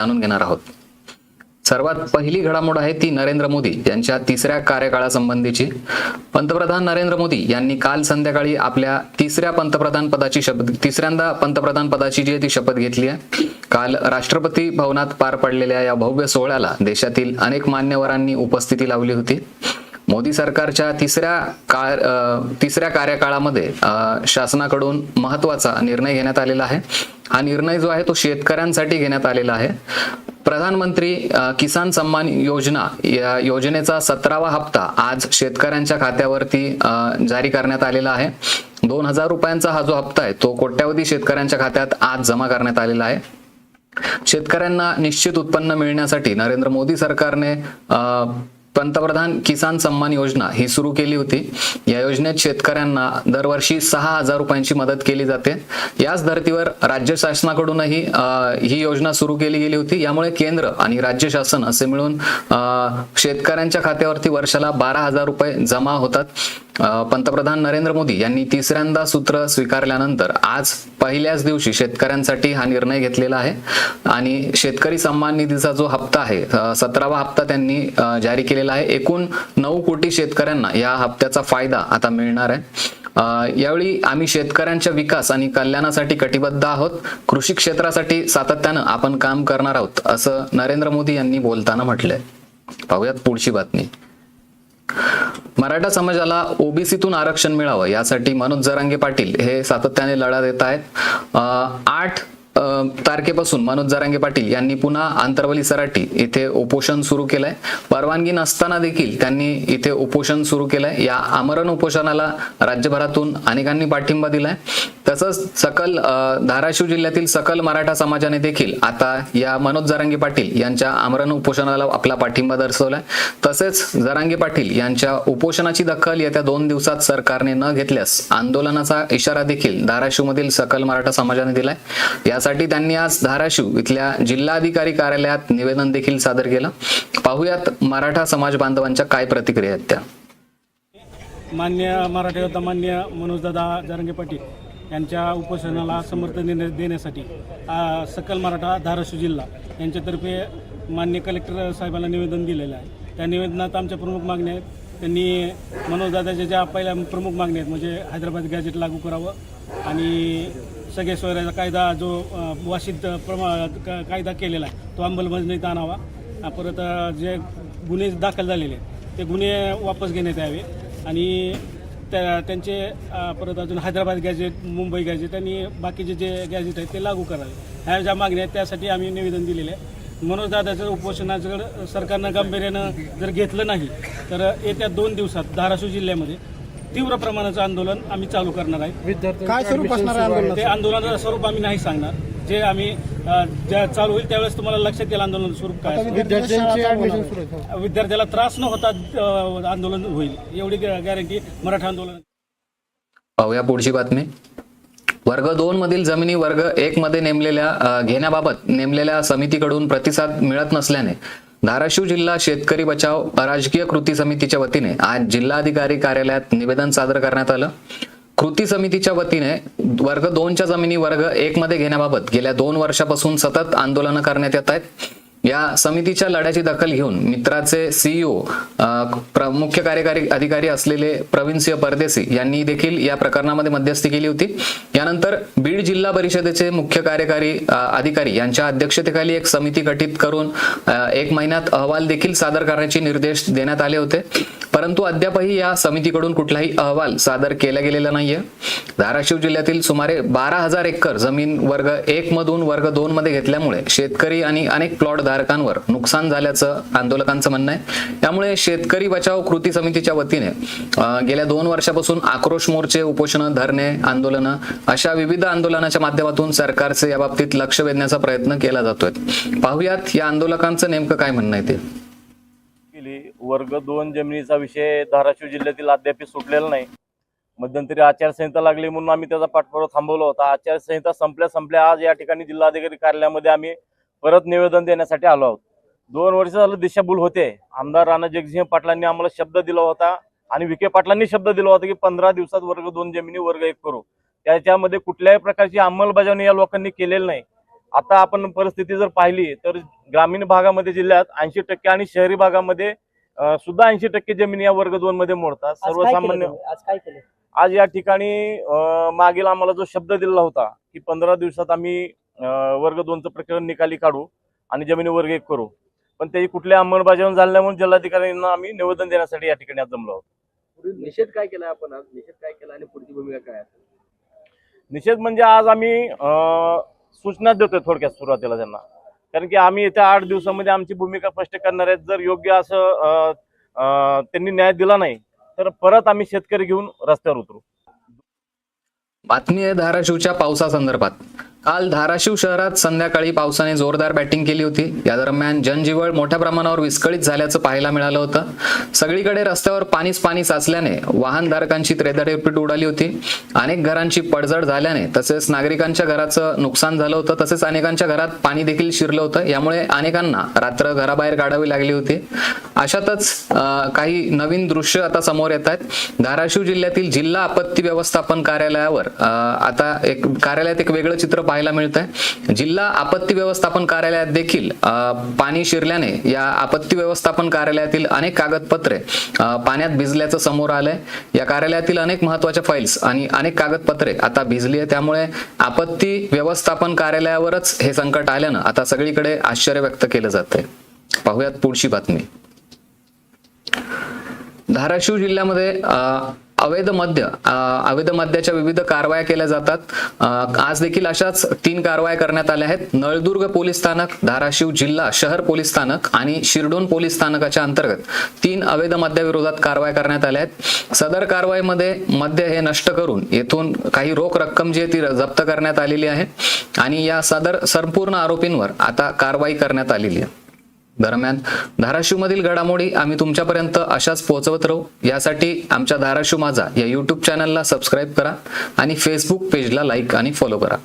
जाणून घेणार आहोत. सर्वात पहिली घडामोड आहे ती नरेंद्र मोदी यांच्या तिसऱ्या कार्यकाळासंबंधीची. पंतप्रधान नरेंद्र मोदी यांनी काल संध्याकाळी आपल्या तिसऱ्या पंतप्रधान पदाची शपथ तिसऱ्यांदा पंतप्रधान पदाची जी आहे ती शपथ घेतली आहे. काल राष्ट्रपती भवनात पार पडलेल्या या भव्य सोहळ्याला देशातील अनेक मान्यवरांनी उपस्थिती लावली होती. मोदी सरकारच्या तिसऱ्या काळ तिसऱ्या कार्यकाळामध्ये शासनाकडून महत्त्वाचा निर्णय घेण्यात आलेला आहे. हा निर्णय जो आहे तो शेतकऱ्यांसाठी घेण्यात आलेला आहे. प्रधानमंत्री किसान सन्मान योजना या योजनेचा सतरावा हप्ता आज शेतकऱ्यांच्या खात्यावरती जारी करण्यात आलेला आहे. दोन हजार रुपयांचा हा जो हप्ता आहे तो कोट्यावधी शेतकऱ्यांच्या खात्यात आज जमा करण्यात आलेला आहे. शेतकऱ्यांना निश्चित उत्पन्न मिळण्यासाठी नरेंद्र मोदी सरकारने पंतप्रधान किसान सन्मान योजना ही सुरू केली होती. या योजनेत शेतकऱ्यांना दरवर्षी सहा हजार रुपयांची मदत केली जाते. याच धर्तीवर राज्य शासनाकडूनही ही योजना सुरू केली गेली होती. यामुळे केंद्र आणि राज्य शासन असे मिळून शेतकऱ्यांच्या खात्यावरती वर्षाला बारा हजार रुपये जमा होतात. पंतप्रधान नरेंद्र मोदी यांनी तिसऱ्यांदा सूत्र स्वीकारल्यानंतर आज पहिल्याच दिवशी शेतकऱ्यांसाठी हा निर्णय घेतलेला आहे. आणि शेतकरी सन्मान निधीचा जो हप्ता आहे सतरावा हप्ता त्यांनी जारी केलेला आहे. एकूण नऊ कोटी शेतकऱ्यांना या हप्त्याचा फायदा आता मिळणार आहे. यावेळी आम्ही शेतकऱ्यांच्या विकास आणि कल्याणासाठी कटिबद्ध आहोत. कृषी क्षेत्रासाठी सातत्यानं आपण काम करणार आहोत असं नरेंद्र मोदी यांनी बोलताना म्हटलंय. पाहूयात पुढची बातमी. मराठा समाजाला ओबीसीतून आरक्षण मिळावं यासाठी मनोज जरांगे पाटील हे सातत्याने लढा देत आहेत. आठ तारखेपासून मनोज जरांगे पाटील यांनी पुन्हा आंतरवली सराटी इथे उपोषण सुरू केलंय. परवानगी नसताना देखील त्यांनी इथे उपोषण सुरू केलंय. या आमरण उपोषणाला राज्यभरातून अनेकांनी पाठिंबा दिलाय. तसंच सकल धाराशिव जिल्ह्यातील सकल मराठा समाजाने देखील आता या मनोज जरांगी पाटील यांच्या आमरण उपोषणाला आपला पाठिंबा दर्शवलाय. तसेच जरांगी पाटील यांच्या उपोषणाची दखल येत्या दोन दिवसात सरकारने न घेतल्यास आंदोलनाचा इशारा देखील धाराशिवमधील सकल मराठा समाजाने दिलाय. यासाठी त्यांनी आज धाराशिव इथल्या जिल्हाधिकारी कार्यालयात निवेदन देखील सादर केलं. पाहुयात मराठा समाज बांधवांच्या काय प्रतिक्रिया आहेत त्या. मान्य मराठी योद्धा मान्य मनोजदादा जारंगे पाटील. यांच्या उपोषणाला समर्थन देण्या देण्यासाठी सकल मराठा धाराशिव जिल्हा यांच्यातर्फे मान्य कलेक्टर साहेबांना निवेदन दिलेलं आहे. त्या निवेदनात आमच्या प्रमुख मागण्या आहेत. त्यांनी मनोजदादाच्या ज्या पहिल्या प्रमुख मागण्या आहेत म्हणजे हैदराबाद गॅजेट लागू करावं आणि सगळे सोयऱ्याचा कायदा जो वाशिद प्रमा कायदा केलेला आहे तो अंमलबजावणीत आणावा. परत जे गुन्हे दाखल झालेले आहेत ते गुन्हे वापस घेण्यात यावे. आणि त्या त्यांचे परत अजून हैदराबाद गॅजेट मुंबई गॅजेट आणि बाकीचे जे गॅजेट आहेत ते लागू करावे. ह्या ज्या मागण्या आहेत त्यासाठी आम्ही निवेदन दिलेले आहे. मनोज दादाचं उपोषणाचं सरकारनं गांभीर्यानं जर घेतलं नाही तर येत्या दोन दिवसात धाराशिव जिल्ह्यामध्ये तीव्र प्रमाणाचं आंदोलन आम्ही चालू करणार आहे. काय स्वरूप असणार? ते आंदोलनाचं स्वरूप आम्ही नाही सांगणार. जे आम्ही ज्या चालू होईल त्यावेळेस तुम्हाला लक्षात येईल आंदोलन स्वरूप काय आता असेल. विद्यार्थ्यांची ऍडमिशन सुरू आहे. विद्यार्थ्याला त्रास न होता आंदोलन होईल एवढी गॅरंटी मराठा आंदोलन पाहूया पुढची बातमी वर्ग दोन मधील जमिनी वर्ग एक मध्ये नेमलेल्या घेण्याबाबत नेमलेल्या समितीकडून प्रतिसाद मिळत नसल्याने धाराशिव जिल्हा शेतकरी बचाव अराजकीय कृती समितीच्या वतीने आज जिल्हाधिकारी कार्यालयात निवेदन सादर करण्यात आलं कृती समितीच्या वतीने वर्ग दोनच्या जमिनी वर्ग एक मध्ये घेण्याबाबत गेल्या दोन वर्षापासून सतत आंदोलनं करण्यात येत आहेत. या समितीच्या लढ्याची दखल घेऊन मित्राचे सीईओ मुख्य कार्यकारी अधिकारी असलेले प्रवीण सिंह परदेसी यांनी देखील या प्रकरणामध्ये मध्यस्थी केली होती. यानंतर बीड जिल्हा परिषदेचे मुख्य कार्यकारी अधिकारी यांच्या अध्यक्षतेखाली एक समिती गठीत करून एक महिन्यात अहवाल देखील सादर करण्याचे निर्देश देण्यात आले होते. परंतु अद्यापही या समितीकडून कुठलाही अहवाल सादर केला गेलेला नाहीये. धाराशिव जिल्ह्यातील सुमारे बारा हजार एकर जमीन वर्ग एक मधून वर्ग दोन मध्ये घेतल्यामुळे शेतकरी आणि अनेक प्लॉट धारकांवर नुकसान झाल्याचं आंदोलकांचं म्हणणं आहे. त्यामुळे शेतकरी बचाव कृती समितीच्या वतीने गेल्या दोन वर्षापासून आक्रोश मोर्चे उपोषण धरणे आंदोलनं अशा विविध आंदोलनाच्या माध्यमातून सरकारचे या बाबतीत लक्ष वेधण्याचा प्रयत्न केला जातोय. पाहुयात या आंदोलकांचं नेमकं काय म्हणणं आहे ते. केली. वर्ग दोन जमिनीचा विषय धाराशिव जिल्ह्यातील अद्याप सुटलेला नाही. मध्यंतरी आचारसंहिता लागली म्हणून आम्ही त्याचा पाठपुरावा थांबवला होता. आचारसंहिता संपल्या संपल्या आज या ठिकाणी जिल्हाधिकारी कार्यालयामध्ये आम्ही परत निवेदन देण्यासाठी आलो आहोत. दोन वर्ष झालं दिशाभूल होते. आमदार राणा जगसिंह पाटलांनी आम्हाला शब्द दिला होता आणि विखे पाटलांनी शब्द दिला होता की पंधरा दिवसात वर्ग दोन जमिनी वर्ग एक करू. त्याच्यामध्ये कुठल्याही प्रकारची अंमलबजावणी या लोकांनी केलेली नाही. आता आपण परिस्थिती जर पाहिली तर ग्रामीण भागामध्ये जिल्ह्यात ऐंशी टक्के आणि शहरी भागामध्ये सुद्धा ऐंशी टक्के जमिनी या वर्ग दोन मध्ये मोडतात. सर्वसामान्य? आज काय केलं? आज या ठिकाणी मागील आम्हाला जो शब्द दिला होता की पंधरा दिवसात आम्ही वर्ग दोनचं प्रकरण निकाली काढू आणि जमिनी वर्ग एक करू. पण त्याची कुठल्या अंमलबजावणी झाली नाही म्हणून जिल्हाधिकाऱ्यांना आम्ही निवेदन देण्यासाठी या ठिकाणी आज जमलो आहोत. निषेध काय केला आपण आज? निषेध काय केला आणि पुढची भूमिका काय असेल निषेध म्हणजे आज आम्ही अं, सूचना देतोय थोडक्यात सुरुवातीला त्यांना. कारण की आम्ही येत्या आठ दिवसामध्ये आमची भूमिका स्पष्ट करणार आहेत. जर योग्य असं त्यांनी न्याय दिला नाही तर परत आम्ही शेतकरी घेऊन रस्त्यावर उतरू. बातमी आहे धाराशिवच्या पावसासंदर्भात. काल धाराशिव शहरात संध्याकाळी पावसाने जोरदार बॅटिंग केली होती. या दरम्यान जनजीवळ मोठ्या प्रमाणावर विस्कळीत झाल्याचं पाहायला मिळालं होतं. सगळीकडे रस्त्यावर पाणीच पाणी साचल्याने वाहनधारकांची त्रेधाडेपीट उडाली होती. अनेक घरांची पडझड झाल्याने तसेच नागरिकांच्या घराचं नुकसान झालं होतं. तसेच अनेकांच्या घरात पाणी देखील शिरलं होतं. यामुळे अनेकांना रात्र घराबाहेर काढावी लागली होती. अशातच काही नवीन दृश्य आता समोर येत आहेत. धाराशिव जिल्ह्यातील जिल्हा आपत्ती व्यवस्थापन कार्यालयावर आता एक कार्यालयात एक वेगळं चित्र पाहायला मिळत आहे जिल्हा आपत्ती व्यवस्थापन कार्यालयात देखील पाणी शिरल्याने या आपत्ती व्यवस्थापन कार्यालयातील अनेक कागदपत्रे पाण्यात भिजल्याचं समोर आलंय. या कार्यालयातील अनेक महत्त्वाच्या फाईल्स आणि अनेक कागदपत्रे आता भिजली आहे त्यामुळे आपत्ती व्यवस्थापन कार्यालयावरच हे संकट आल्यानं आता सगळीकडे आश्चर्य व्यक्त केलं जात आहे पाहूयात पुढची बातमी. धाराशिव जिल्ह्यामध्ये अवैध मद्य अवैध मद्याच्या विविध कारवाया केल्या जातात. आज देखील अशाच तीन कारवाया करण्यात आल्या आहेत. नळदुर्ग पोलीस स्थानक धाराशिव जिल्हा शहर पोलीस स्थानक आणि शिरडोन पोलीस स्थानकाच्या अंतर्गत तीन अवैध मद्याविरोधात कारवाया करण्यात आल्या आहेत. सदर कारवाईमध्ये मद्य हे नष्ट करून येथून काही रोख रक्कम जी आहे ती जप्त करण्यात आलेली आहे आणि या सदर संपूर्ण आरोपींवर आता कारवाई करण्यात आलेली आहे. दरम्यान धाराशिवमधील घडामोडी आम्ही तुमच्यापर्यंत अशाच पोहोचवत राहू. यासाठी आमच्या धाराशिव माझा या यूट्यूब चॅनलला सबस्क्राईब करा आणि फेसबुक पेजला लाईक आणि फॉलो करा.